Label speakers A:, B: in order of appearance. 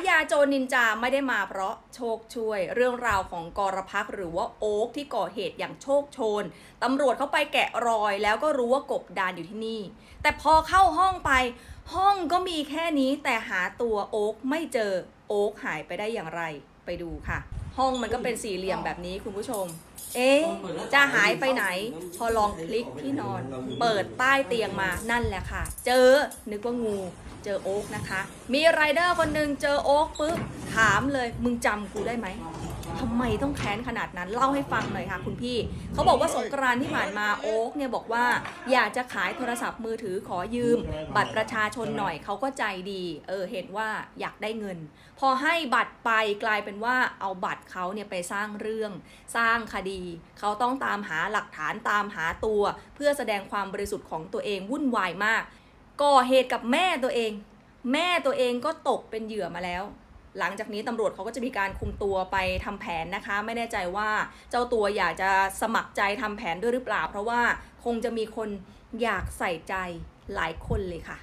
A: ายาโจรนินจาไม่ได้มาเพราะโชคช่วย เรื่องราวของกรพักหรือว่าโอ๊กที่ก่อเหตุอย่างโชคโชนตำรวจเข้าไปแกะรอยแล้วก็รู้ว่ากบดานอยู่ที่นี่ แต่พอเข้าห้องไป ห้องก็มีแค่นี้แต่หาตัวโอ๊กไม่เจอโอ๊กหายไปได้อย่างไรไปดูค่ะ ห้องมันก็เป็นสี่เหลี่ยมแบบนี้คุณผู้ชม เอ๊ะ จะหายไปไหน พอลองคลิกที่นอน เปิดใต้เตียงมานั่นแหละค่ะ เจอ นึกว่างู เจอโอ๊กนะคะ มีไรเดอร์คนหนึ่งเจอโอ๊กปุ๊บ ถามเลย มึงจำกูได้ไหมทำไมต้องแค้นขนาดนั้นเล่าให้ฟังหน่อยค่ะคุณพี่ เขาบอกว่าสงกรานต์ที่ผ่านมาโอ๊กเนี่ยบอกว่า อยากจะขายโทรศัพท์มือถือขอยืม บัตรประชาชนหน่อยเขาก็ใจดี เออเห็นว่าอยากได้เงิน พอให้บัตรไปกลายเป็นว่าเอาบัตรเขาเนี่ยไปสร้างเรื่อง สร้างคดีดีเขาต้องตามหาหลักฐานตามหาตัว เพื่อแสดงความบริสุทธิ์ของตัวเองวุ่นวายมาก ก่อเหตุกับแม่ตัวเอง แม่ตัวเองก็ตกเป็นเหยื่อมาแล้ว หลังจากนี้ตำรวจเขาก็จะมีการคุมตัวไปทำแผนนะคะ ไม่แน่ใจว่าเจ้าตัวอยากจะสมัครใจทำแผนด้วยหรือเปล่า เพราะว่าคงจะมีคนอยากใส่ใจหลายคนเลยค่ะ